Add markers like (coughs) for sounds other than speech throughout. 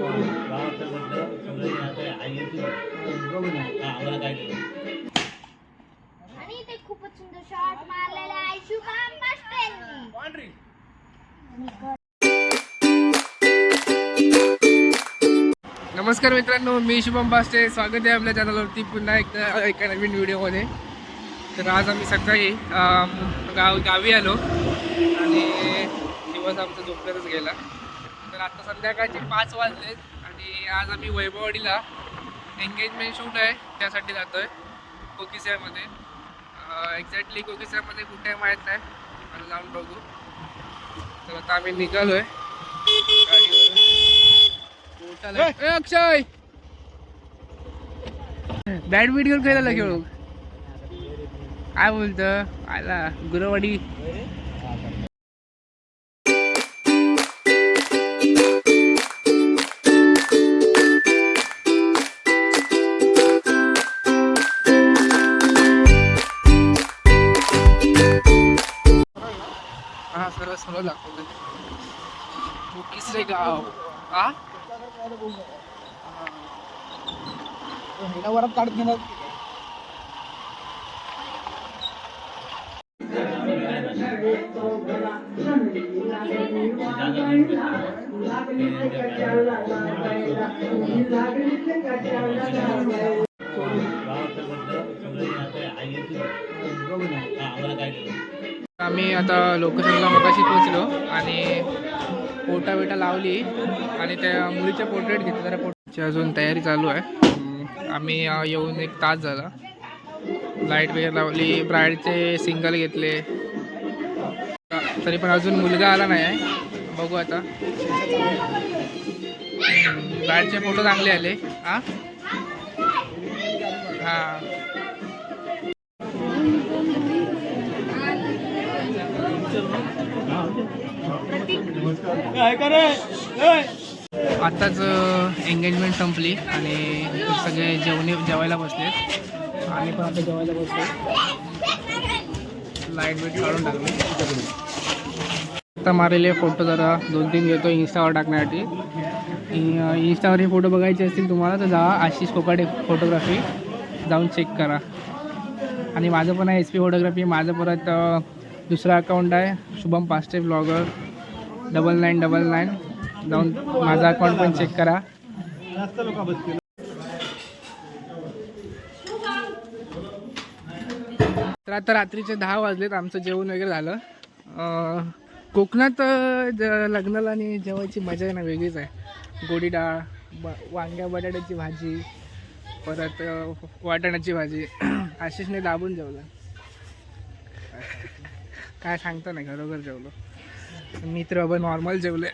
आम्हाला काय आणि ते खूपच सुंदर शॉट मारलेला आहे शुभम पास्टेल नमस्कार मित्रांनो मी शुभम बास्टे स्वागत आहे आपल्या चॅनलवरती पुन्हा एकदा एका नवीन व्हिडिओमध्ये. तर आज आम्ही सकाळी अम, गाव गावी आलो आणि दिवस आमचा झोपल्यातच गेला. तर आता संध्याकाळचे पाच वाजले आणि आज आम्ही वैभववाडीला एंगेजमेंट शूट आहे त्यासाठी जातो आहे कोकिसऱ्यामध्ये एक्झॅक्टली कोकिसऱ्यामध्ये कुठे आहे माहीत नाही आता जाऊन बघू. तर आता आम्ही निघालो आहे अक्षय! बॅडमिंटन खेळायला खेळू काय बोलत? आला. गुरवाडी. सर्व सर्व दाखवतो किसरे गाव. हा. वरात काढत घेणार आम्हाला काय आम्ही आता लोकेशनला मगाशी पोचलो आणि पोटा बिटा लावली आणि त्या मुलीचे पोर्ट्रेट घेतले. जरा पोटची अजून तयारी चालू आहे. आम्ही येऊन एक तास झाला. लाइट वगैरे लावली ब्राईडचे सिंगल घेतले. तरी पण अजून मुलगा आला नाही आहे. बघू आता. ब्राईडचे फोटो चांगले आले. हां हां. आत्ताच एंगेजमेंट संपली आणि सगळे जेवणे जेवायला बसलेत आणि पण आता जेवायला बसलो. लाइट बीट काढून टाकली. आता मारलेले फोटो जरा दोन तीन घेतो इन्स्टावर टाकण्यासाठी. इन्स्टावर हे फोटो बघायचे असतील तुम्हाला तर जा आशिष कोकाडे फोटोग्राफी जाऊन चेक करा. आणि माझं पण आहे एस पी फोटोग्राफी माझं परत दुसरा दुसरं अकाउंट आहे. Shubham Paste blogger double nine double nine जाऊन माझा अकाउंट पण चेक करा. तर आता रात्रीचे दहा वाजलेत आमचं जेवण वगैरे झालं. कोकणात ज- लग्नाला आणि जेवायची मजा आहे ना वेगळीच आहे. गोडी डाळ ब वांग्या बटाट्याची भाजी परत वाटाण्याची भाजी. (clears throat) आशिषने दाबून जेवलं. काय सांगता नाही घरोघर जेवलो. मित्र बाबा नॉर्मल जेवले.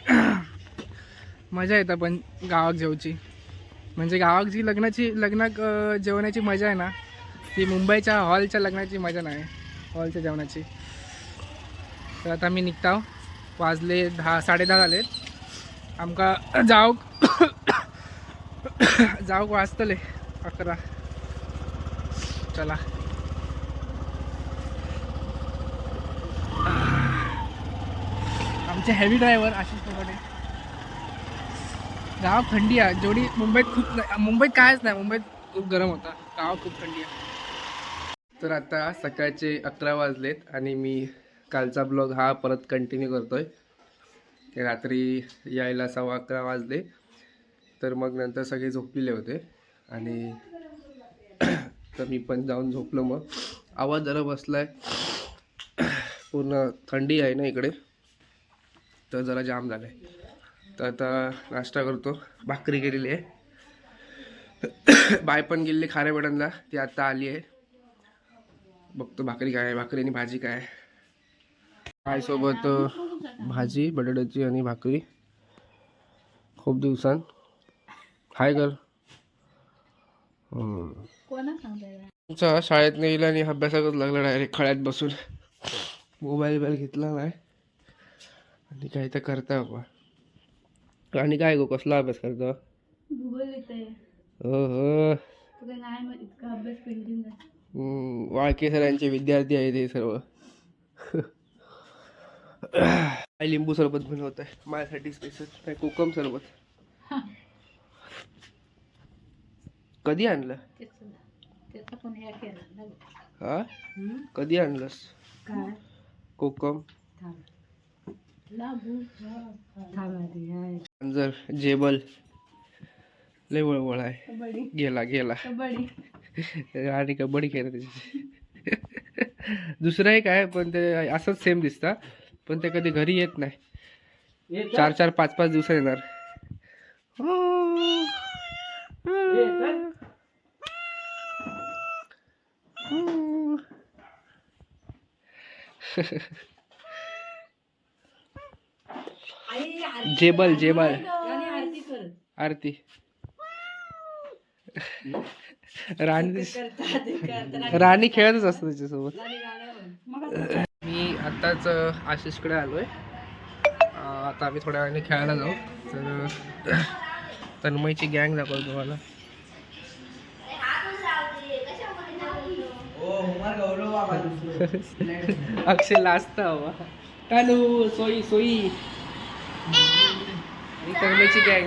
मजा येतं पण गावात जेवची. म्हणजे गावात जी लग्नाची लग्न जेवणाची मजा आहे ना ती मुंबईच्या हॉलच्या लग्नाची मजा नाही हॉलच्या जेवणाची. तर आता मी निघताव वाजले दहा साडे दहा झालेत आमका जाऊक जाऊक वाजतले अकरा. चला. आमचे हॅवी ड्रायव्हर आशिष पकडे गाव थंडी आहे जेवढी मुंबईत खूप नाही मुंबईत कायच नाही मुंबईत खूप गरम होता. गाव खूप थंडी आहे तर आता सकाळचे अकरा वाजलेत आणि मी कालचा ब्लॉग हा परत कंटिन्यू करतोय. ते रात्री यायला सव्वा अकरा वाजले. तर मग नंतर सगळे झोपलेले होते. आणि (clears throat) तर मी पण जाऊन झोपलो मग. आवाज जरा आहे (clears throat) पूर्ण थंडी आहे ना इकडे. तर जरा जाम झालं आहे तर आता नाश्ता करतो. भाकरी केलेली आहे. बाय पण गेलेली खारे बटनला ती आता आली आहे. बघतो भाकरी काय आहे. भाकरी आणि भाजी काय आहे. बायसोबत भाजी बटाट्याची आणि भाकरी. खूप दिवसां हाय कर तुमचा शाळेत नाही आणि अभ्यासातच लागला डायरेक्ट खळ्यात बसून. मोबाईल बिबाईल घेतला नाही. आणि काही तर करता बाबा आणि काय गो कसला अभ्यास करतो? भूगोल हो हो वाळके सरांचे विद्यार्थी आहे ते सर्व. काय लिंबू सरबत बनवत आहे? माझ्यासाठी स्पेशल काय कोकम सरबत? कधी आणलं. हा? कधी आणलंस? काय? कोकम. जर जेबल लय वळवळ आहे. गेला गेला. कबड्डी. आणि कबड्डी खेळत त्याची दुसरं एक आहे पण ते असंच सेम दिसतं. पण ते कधी घरी येत नाही. चार चार पाच पाच दिवस येणार. (laughs) जेबल जेबल. आरती कर. आरती. (laughs) राणी राणी खेळतच असतो त्याच्यासोबत. मी आत्ताच आशिषकडे आलोय. अं, आता आम्ही थोड्या वेळाने खेळायला जाऊ. तर तन्मयची गँग दाखवतो तुम्हाला. (laughs) अक्षय लाजता हवा कानू सोई सोई. ही तन्मयची गँग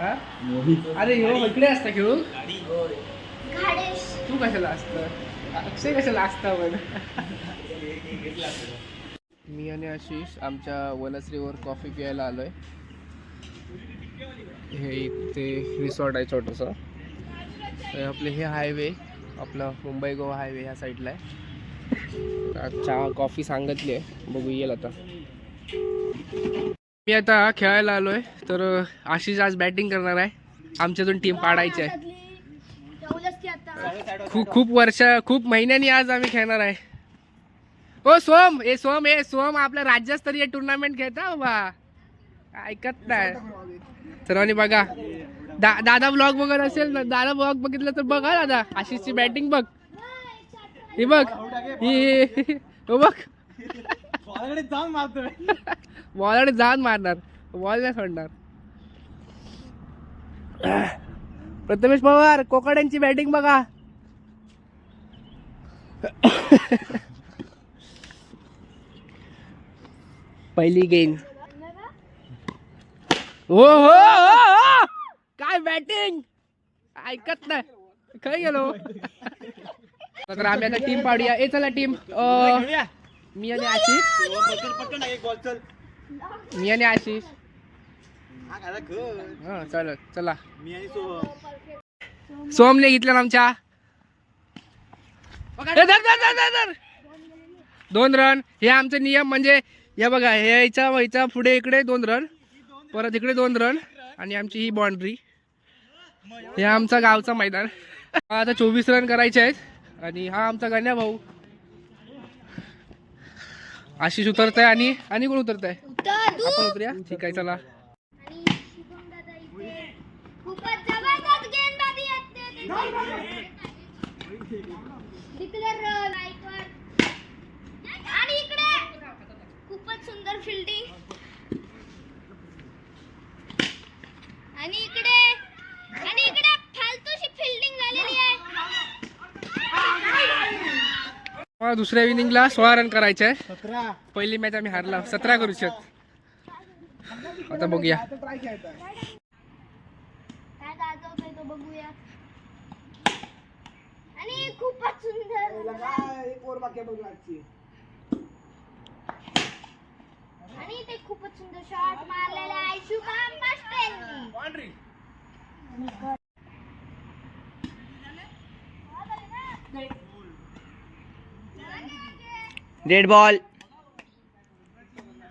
हा? अरे ह्यो इकडे असता खेळून? तू कशाला असतं? अक्षय कशाला असता पण मी आणि आशिष आमच्या वनश्रीवर कॉफी प्यायला आलोय. हे ते रिसॉर्ट आहे छोटंसं. आपले हे हायवे आपलं मुंबई गोवा हायवे ह्या साईडला आहे. चहा कॉफी सांगितली आहे. बघू येईल आता. मी आता खेळायला आलोय. तर आशिष आज बॅटिंग करणार आहे. आमच्यातून टीम पाडायची आहे. खूप खूप वर्ष खूप महिन्यांनी आज आम्ही खेळणार आहे. ओ सोम! ए सोम ए सोम! आपल्या राज्यस्तरीय टुर्नामेंट खेळता? बाबा ऐकत नाही. सर्वांनी बघा दा दादा ब्लॉग बघत असेल ना दादा ब्लॉग बघितलं तर बघा दादा. आशिषची बॅटिंग बघ. ही बघ. ही हो बघ. बॉलकडे जाऊन मारणार. बॉल नाही सोडणार. प्रथमेश पवार कोकड्यांची बॅटिंग बघा. पहिली गेम हो हो हो, हो! काय बॅटिंग ऐकत नाही. काय गेलो. तर आम्ही आता टीम पाडूया. ए चला टीम मी आणि आशिष. मी आणि आशिष. हा चालत चला. सोमने घेतलं ना आमच्या. दोन रन हे आमचे नियम म्हणजे हे बघा हे यायचा व्हायचा पुढे इकडे दोन रन परत इकडे दोन रन आणि आमची ही बाउंड्री हे आमचा गावचा मैदान. आता चोवीस रन करायचे आहेत. आणि हा आमचा गण्या भाऊ. आशिष उतरत आहे आणि आणि कोण उतरत आहे उतर आपण उतरूया? ठीक आहे चला आणि शुभम दादा इथे खूपच जबरदस्त गेंदबाजी येते डिक्लेअर नाईकवर आणि इकडे खूपच सुंदर फिल्डिंग आणि इकडे आणि इकडे फालतूशी फिल्डिंग झालेली आहे मला दुसऱ्या इनिंगला सोळा रन करायचे. आहे पहिली मॅच आम्ही हारला. सतरा करू शकत. आता बघूया. आणि खूपच सुंदर. आणि ते खूपच सुंदर शॉट मारलेला आहे. शुभम डेड बॉल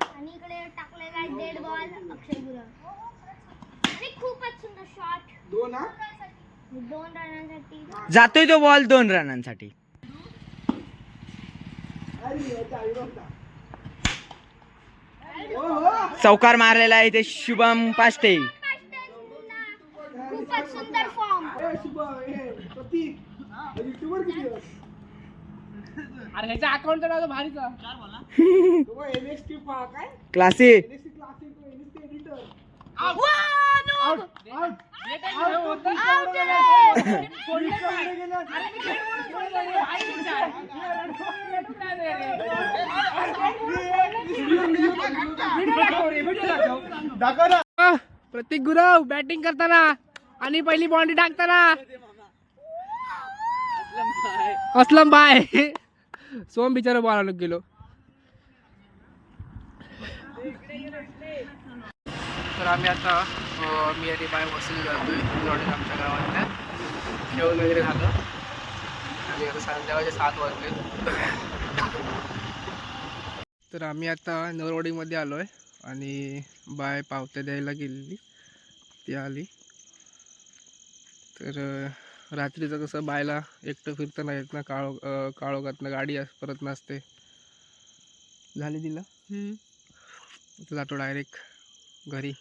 आणि इकडे टाकलेला आहे डेड बॉल अक्षय गुरव. आणि खूपच सुंदर शॉट दोन दोन रनांसाठी. जातोय तो बॉल दोन रनांसाठी. चौकार मारलेला आहे ते शुभम पास्टेंना खूपच सुंदर फॉर्म अरे ह्याच्या अकाउंटचं नाव तर भारीचा क्लासी प्रतीक गुरव बॅटिंग करताना आणि पहिली बॉन्डी टाकताना असलम बाय. सोम बिचारा बॉल आणून गेलो. तर आम्ही आता मी आणि बाय वसूल जातोय जवळ आमच्या गावातल्या. जेवण वगैरे झालं. आणि आता संध्याकाळचे सात वाजले. तर आम्ही आता नरवाडीमध्ये आलो आहे आणि बाय पावत्या द्यायला गेलेली. ती आली. तर रात्रीचं कसं बायला एकटं फिरता नाही येत ना काळो काळोखातनं गाडी परत नसते झाली तिला जातो डायरेक्ट घरी.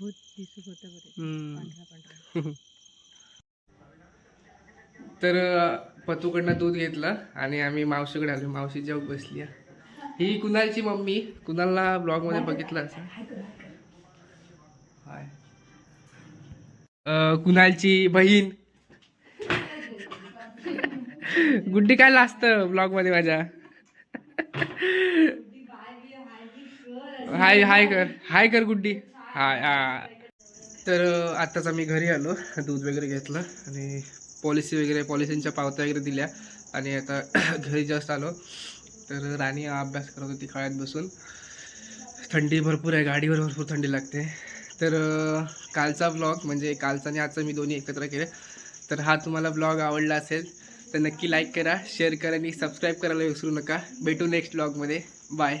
(laughs) तर पतूकडनं दूध घेतलं आणि आम्ही मावशीकडे आलो. मावशी जेव्हा बसली. ही कुणालची मम्मी? कुणालला ब्लॉगमध्ये बघितलं असं हाय कुणालची बहीण? गुड्डी काय लाजत ब्लॉगमध्ये माझ्या? हाय हाय कर हाय कर गुड्डी. हाय हा तर आत्ताच आम्ही घरी आलो दूध वगैरे घेतलं आणि पॉलिसी वगैरे पॉलिसींच्या पावत्या वगैरे दिल्या. आणि आता (coughs) घरी जस्ट आलो. तर राणी अभ्यास करत होती काळ्यात बसून. थंडी भरपूर आहे गाडीवर भरपूर थंडी लागते. तर कालचा ब्लॉग म्हणजे कालचा आणि आजचा मी दोन्ही एकत्र केले. तर हा तुम्हाला ब्लॉग आवडला असेल तर नक्की लाईक करा शेअर करा आणि सबस्क्राईब करायला विसरू नका. भेटू नेक्स्ट ब्लॉगमध्ये बाय